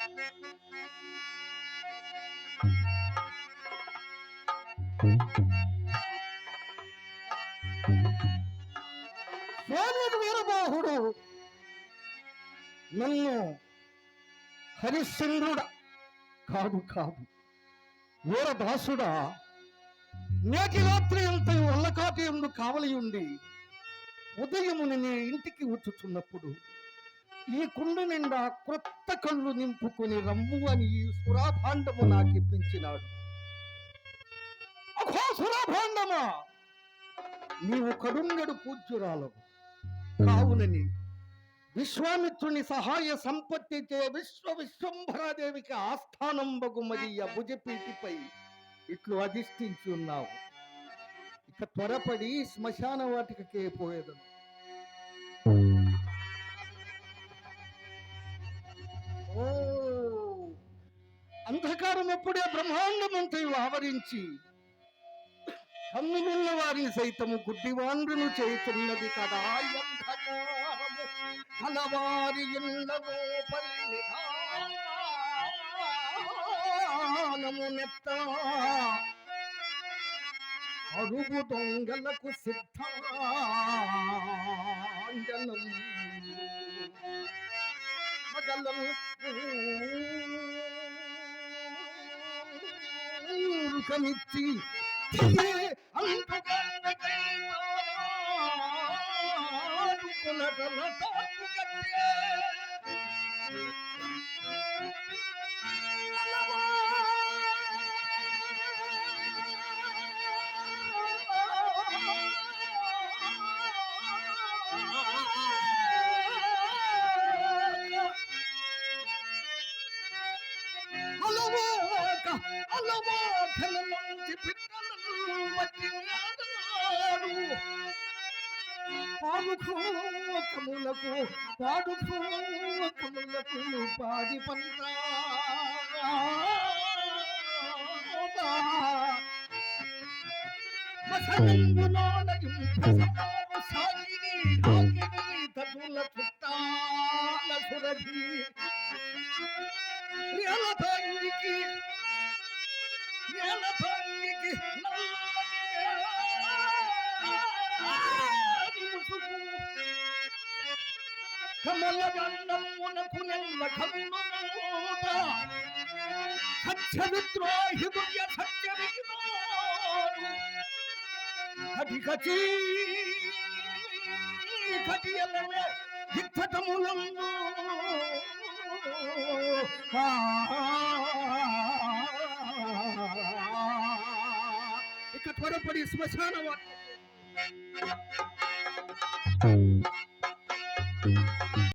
స్వామి వీరబాహుడు నన్ను హరిశ్చంద్రుడ. కాదు కాదు. వీరదాసుడా నేటి రాత్రి అంత వల్లకాటి ఎందు కావలి ఉండి ఉదయముని నీ ఇంటికి వచ్చుచున్నప్పుడు ఈ కుండు నిండా క్రొత్త కళ్ళు నింపుకుని రమ్ము అని ఈ సురాభాండము నాకిప్పించినాడు. అఖో సురాభాండమా? నీవు కడుంగడు పూజ్యురాలు కావునని విశ్వామిత్రుని సహాయ సంపత్తిచే విశ్వ విశ్వంభరాదేవికి ఆస్థానం బగుమయ్య భుజపీటిపై ఇట్లు అధిష్ఠించి ఉన్నావు. ఇక త్వరపడి శ్మశాన వాటికకే పోయేదను. అంధకారం ఎప్పుడే బ్రహ్మాండమంతయు ఆవరించి కన్నులున్న వారిని సైతము గుడ్డివాండ్రును చేస్తున్నది కదా ఈ కలవారి ఇళ్ళలో నెత్త. అరుగు దొంగలకు సిద్ధాంజనం. మగలం ఊరుకమిచ్చి అలవాక అలవాకల నుంచి పిట్టలను మట్టి వేదాడు. పాడుకోకములకు పాడి పంట చుట్టాల సురభి నేలతాంగికి నల్లని కమల గండమునకు నెల్ల కన్నుమూట సత్య విద్రోహి దుర్య సత్య కటి కటికచి కటియలమే దిక్కటములందు శ్మశాన వాటి